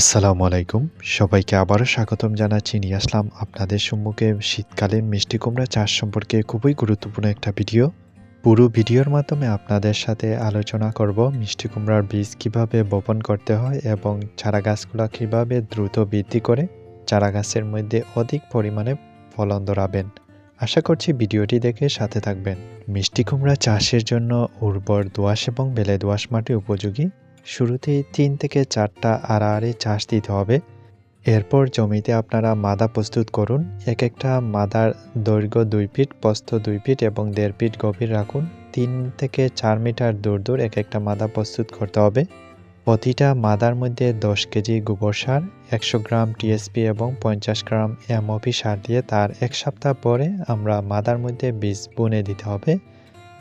আসসালামু আলাইকুম। সবাইকে আবারও স্বাগতম জানাচ্ছি। নিয়ে আসলাম আপনাদের সম্মুখে শীতকালীন মিষ্টি কুমড়া চাষ সম্পর্কে খুবই গুরুত্বপূর্ণ একটা ভিডিও। পুরো ভিডিওর মাধ্যমে আপনাদের সাথে আলোচনা করব মিষ্টি কুমড়ার বীজ কীভাবে বপন করতে হয় এবং চারা গাছগুলো কীভাবে দ্রুত বৃদ্ধি করে চারা গাছের মধ্যে অধিক পরিমাণে ফলন ধরাবেন। আশা করছি ভিডিওটি দেখে সাথে থাকবেন। মিষ্টি কুমড়া চাষের জন্য উর্বর দোআঁশ এবং বেলে দোআঁশ মাটি উপযোগী। শুরুতেই তিন থেকে চারটা আড়াআড়ি চাষ দিতে হবে। এরপর জমিতে আপনারা মাদা প্রস্তুত করুন। এক একটা মাদার দৈর্ঘ্য দুই ফিট প্রস্থ দুই ফিট এবং দেড় ফিট গভীর রাখুন। তিন থেকে চার মিটার দূর দূর এক একটা মাদা প্রস্তুত করতে হবে। প্রতিটা মাদার মধ্যে দশ কেজি গোবর সার, একশো গ্রাম টিএসপি এবং পঞ্চাশ গ্রাম এমওপি সার দিয়ে তার এক সপ্তাহ পরে আমরা মাদার মধ্যে বীজ বুনে দিতে হবে।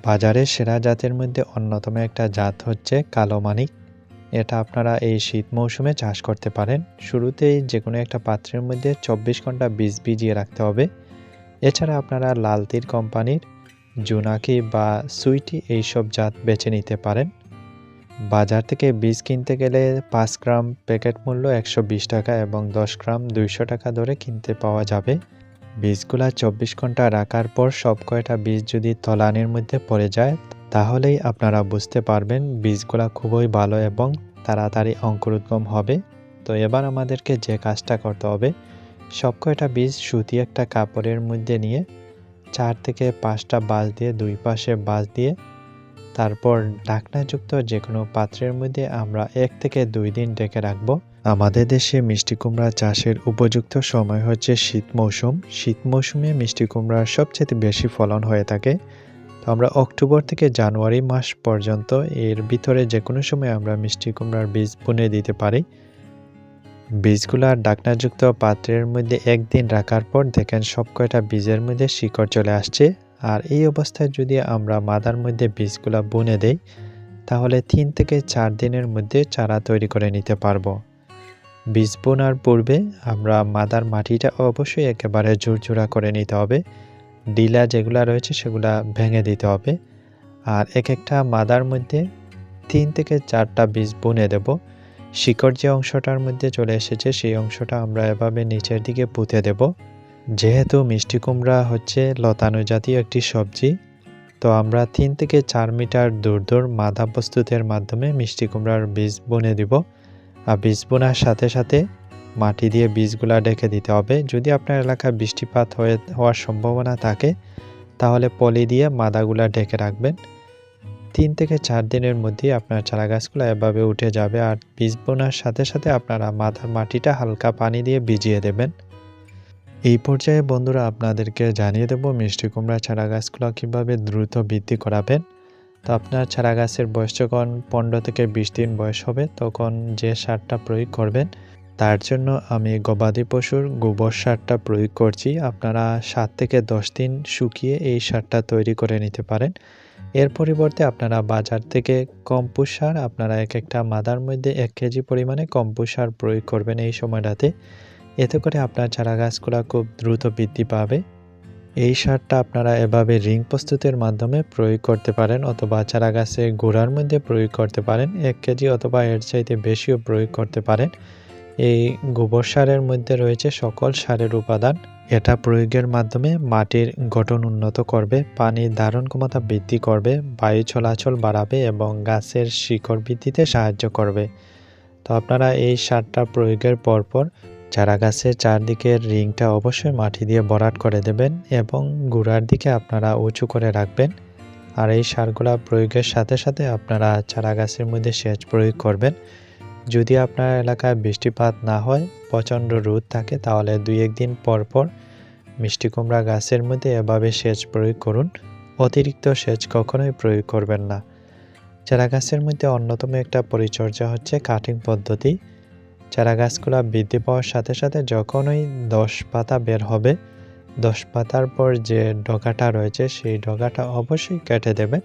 বাজারে সেরা জাতের মধ্যে অন্যতম একটা জাত হচ্ছে কালো মানিক। এটা আপনারা এই শীত মৌসুমে চাষ করতে পারেন। শুরুতেই যে কোনো একটা পাত্রের মধ্যে চব্বিশ ঘণ্টা বীজ ভিজিয়ে রাখতে হবে। এছাড়া আপনারা লালতির কোম্পানির জুনাকি বা সুইটি এইসব জাত বেছে নিতে পারেন। বাজার থেকে বীজ কিনতে গেলে পাঁচ গ্রাম প্যাকেট মূল্য একশো বিশ টাকা এবং দশ গ্রাম দুইশো টাকা ধরে কিনতে পাওয়া যাবে। বীজগুলা চব্বিশ ঘণ্টা রাখার পর সব কয়টা বীজ যদি তলানির মধ্যে পড়ে যায় তাহলেই আপনারা বুঝতে পারবেন বীজগুলা খুবই ভালো এবং তাড়াতাড়ি অঙ্কুরোদ্গম হবে। তো এবার আমাদেরকে যে কাজটা করতে হবে, সব কয়টা বীজ সুতি একটা কাপড়ের মধ্যে নিয়ে চার থেকে পাঁচটা বাঁশ দিয়ে, দুই পাশে বাঁশ দিয়ে, তারপর ঢাকনাযুক্ত যে কোনো পাত্রের মধ্যে আমরা এক থেকে দুই দিন ডেকে রাখব। আমাদের দেশে মিষ্টি কুমড়া চাষের উপযুক্ত সময় হচ্ছে শীত মৌসুম। শীত মৌসুমে মিষ্টি কুমড়ার সবচেয়ে বেশি ফলন হয়ে থাকে। তো আমরা অক্টোবর থেকে জানুয়ারি মাস পর্যন্ত এর ভিতরে যে কোনো সময় আমরা মিষ্টি কুমড়ার বীজ বুনে দিতে পারি। বীজগুলা ডাকনাযুক্ত পাত্রের মধ্যে একদিন রাখার পর দেখেন সব কয়টা বীজের মধ্যে শিকড় চলে আসছে। আর এই অবস্থায় যদি আমরা মাদার মধ্যে বীজগুলা বুনে দেই, তাহলে তিন থেকে চার দিনের মধ্যে চারা তৈরি করে নিতে পারব। বীজ বোনার পূর্বে আমরা মাদার মাটিটা অবশ্যই একেবারে ঝুরঝুরা করে নিতে হবে। ডিলা যেগুলো রয়েছে সেগুলা ভেঙে দিতে হবে। আর এক একটা মাদার মধ্যে তিন থেকে চারটা বীজ বুনে দেব। শিকড় যে অংশটার মধ্যে চলে এসেছে সেই অংশটা আমরা এভাবে নিচের দিকে পুঁতে দেব। যেহেতু মিষ্টি কুমড়া হচ্ছে লতানো জাতীয় একটি সবজি, তো আমরা তিন থেকে চার মিটার দূর দূর মাদা প্রস্তুতের মাধ্যমে মিষ্টি কুমড়ার বীজ বুনে দিব। আর বীজ বোনার সাথে সাথে মাটি দিয়ে বীজগুলা ঢেকে দিতে হবে। যদি আপনার এলাকায় বৃষ্টিপাত হয়ে, হওয়ার সম্ভাবনা থাকে, তাহলে পলি দিয়ে মাদাগুলা ঢেকে রাখবেন। তিন থেকে চার দিনের মধ্যেই আপনার চারা গাছগুলো এভাবে উঠে যাবে আর বীজ বোনার সাথে সাথে আপনারা মাথার মাটিটা হালকা পানি দিয়ে ভিজিয়ে দেবেন। এই পর্যায়ে বন্ধুরা আপনাদেরকে জানিয়ে দেব মিষ্টি কুমড়া চারা গাছগুলো কীভাবে দ্রুত বৃদ্ধি করাবেন। তো আপনার চারা গাছের বয়স যখন পনেরো থেকে বিশ দিন বয়স হবে, তখন যে সারটা প্রয়োগ করবেন তার জন্য আমি গবাদি পশুর গোবর সারটা প্রয়োগ করছি। আপনারা সাত থেকে দশ দিন শুকিয়ে এই সারটা তৈরি করে নিতে পারেন। এর পরিবর্তে আপনারা বাজার থেকে কম্পোস্ট সার, আপনারা এক একটা মাদার মধ্যে এক কেজি পরিমাণে কম্পোস্ট সার প্রয়োগ করবেন এই সময়টাতে। এতে করে আপনার চারা গাছগুলো খুব দ্রুত বৃদ্ধি পাবে। এই সারটা আপনারা এভাবে রিং প্রস্তুতের মাধ্যমে প্রয়োগ করতে পারেন অথবা চারা গাছে গোড়ার মধ্যে প্রয়োগ করতে পারেন। এক কেজি অথবা এর চাইতে বেশিও প্রয়োগ করতে পারেন। এই গোবর সারের মধ্যে রয়েছে সকল সারের উপাদান। এটা প্রয়োগের মাধ্যমে মাটির গঠন উন্নত করবে পানির ধারণ ক্ষমতা বৃদ্ধি করবে, বায়ু চলাচল বাড়াবে এবং গাছের শিকড় বৃদ্ধিতে সাহায্য করবে। তো আপনারা এই সারটা প্রয়োগের পরপর চারা গাছের চারদিকের রিংটা অবশ্যই মাটি দিয়ে বরাট করে দেবেন এবং গুড়ার দিকে আপনারা উঁচু করে রাখবেন। আর এই সারগুলা প্রয়োগের সাথে সাথে আপনারা চারা গাছের মধ্যে সেচ প্রয়োগ করবেন। যদি আপনার এলাকায় বৃষ্টিপাত না হয়, প্রচণ্ড রোদ থাকে, তাহলে দুই একদিন পর পর মিষ্টি কুমড়া গাছের মধ্যে এভাবে সেচ প্রয়োগ করুন। অতিরিক্ত সেচ কখনোই প্রয়োগ করবেন না। চারা গাছের মধ্যে অন্যতম একটা পরিচর্যা হচ্ছে কাটিং পদ্ধতি। চারা গাছগুলো বৃদ্ধি পাওয়ার সাথে সাথে যখনই দশ পাতা বের হবে, দশ পাতার পর যে ডগাটা রয়েছে, সেই ডগাটা অবশ্যই কেটে দেবেন।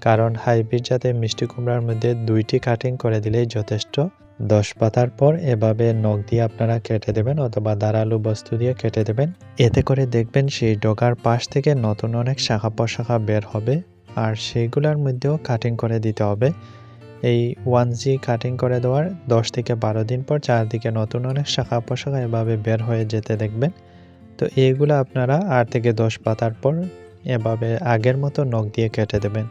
কারণ হাইব্রিড জাতের মিষ্টি কুমড়ার মধ্যে দুইটি কাটিং করে দিলেই যথেষ্ট। দশ পাতার পর এভাবে নখ দিয়ে আপনারা কেটে দেবেন অথবা দাঁড়ালু বস্তু দিয়ে কেটে দেবেন। এতে করে দেখবেন সেই ডগার পাশ থেকে নতুন অনেক শাখা প্রশাখা বের হবে আর সেইগুলোর মধ্যেও কাটিং করে দিতে হবে। এই ওয়ান জি কাটিং করে দেওয়ার দশ থেকে বারো দিন পর চারদিকে নতুন অনেক শাখা পোশাখা এভাবে বের হয়ে যেতে দেখবেন। তো এইগুলো আপনারা আট থেকে দশ পাতার পর এভাবে আগের মতো নখ দিয়ে কেটে দেবেন।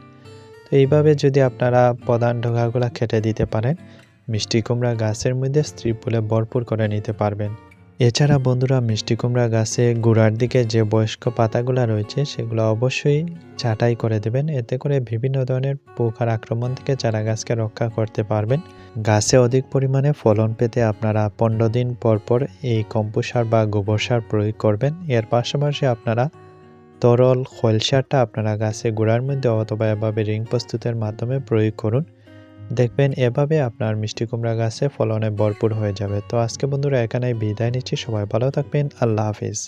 তো এইভাবে যদি আপনারা প্রধান ডগাগুলো কেটে দিতে পারেন, মিষ্টি কুমড়া গাছের মধ্যে স্ত্রী ফুলে ভরপুর করে নিতে পারবেন। এছাড়া বন্ধুরা, মিষ্টি কুমড়া গাছে গোড়ার দিকে যে বয়স্ক পাতাগুলো রয়েছে, সেগুলো অবশ্যই ছাঁটাই করে দেবেন। এতে করে বিভিন্ন ধরনের পোকার আক্রমণ থেকে চারা গাছকে রক্ষা করতে পারবেন। গাছে অধিক পরিমাণে ফলন পেতে আপনারা পনেরো দিন পর পর এই কম্পোস্ট সার বা গোবর সার প্রয়োগ করবেন। এর পাশাপাশি আপনারা তরল খৈল সারটা আপনারা গাছে গোড়ার মধ্যে অথবা এভাবে রিং প্রস্তুতের মাধ্যমে প্রয়োগ করুন। দেখবেন এভাবে আপনার মিষ্টি কুমড়া গাছে ফলনে ভরপুর হয়ে যাবে। তো আজকে বন্ধুরা এখানে বিদায় নিচ্ছি। সবাই ভালো থাকবেন। আল্লাহ হাফিজ।